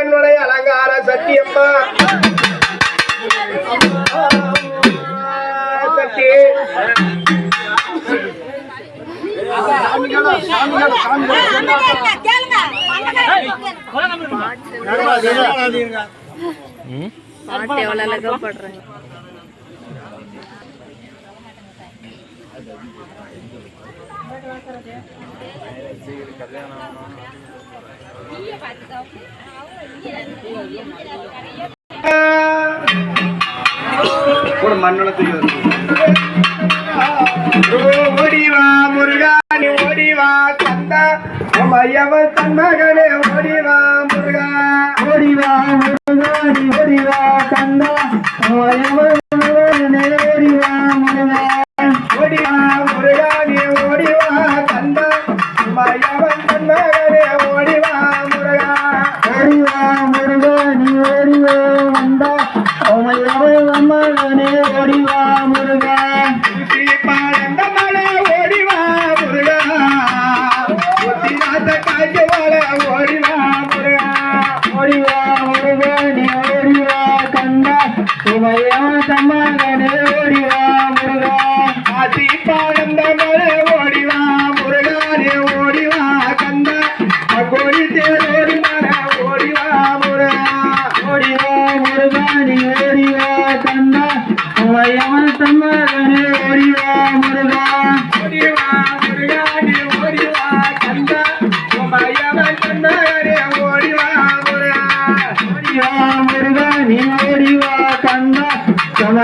கண்ணுடைய அலங்கார சத்தியம்மா சக்தி பாட்டு ஓடிவா முருகானி ஓடிவா தந்தா உமையவர் தன் மகனே ஓடிவா முருகா. ஓடிவா முருகானி ஓடிவா தந்தா உமையவர்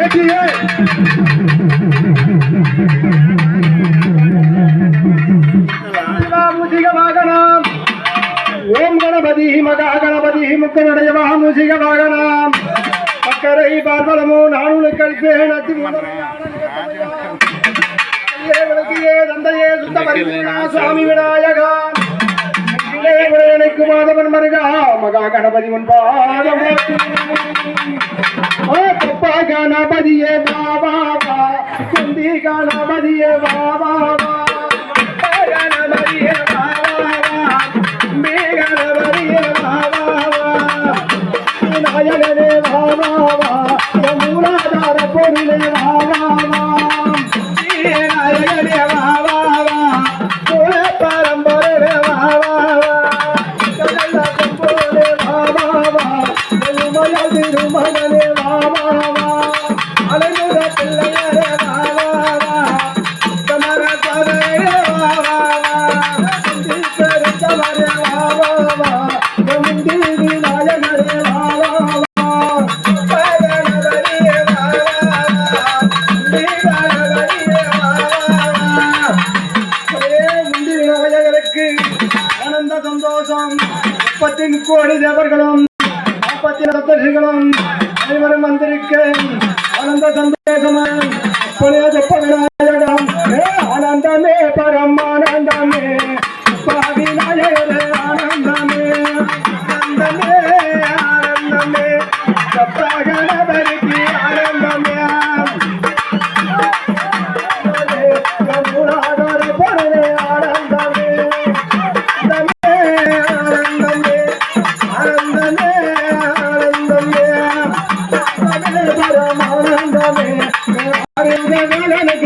வெற்றியே மூசிக ஓம் கணபதி மகா கணபதி முக்கனுடைய மூசிக வாகனம். பார்வலமோ நானூறு கழிப்பேன். அத்தி விளக்கியே தந்தையே சுத்தமரி சுவாமி விநாயகா. எனக்கு மாதவன் மருகா. மகா கணபதி முன்பாதம் பப்பா கணபதியே பாபா வா குந்தி கணபதியே பாபா வா கணபதியே பாபா வா மே கணபதியே பாபா வா விநாயகரே பாபா வா மூலாதார பொருளே பாபா ஆனந்த சந்தோஷம். முப்பத்தி முக்கோடி தேவர்களும் நாற்பத்தி ரத்தர்களும் அனைவரும் வந்திருக்க ஆனந்த சந்தோஷமா அப்பனே சொப்ப விநாயகம் ஆனந்தமே பர ஆனந்தமே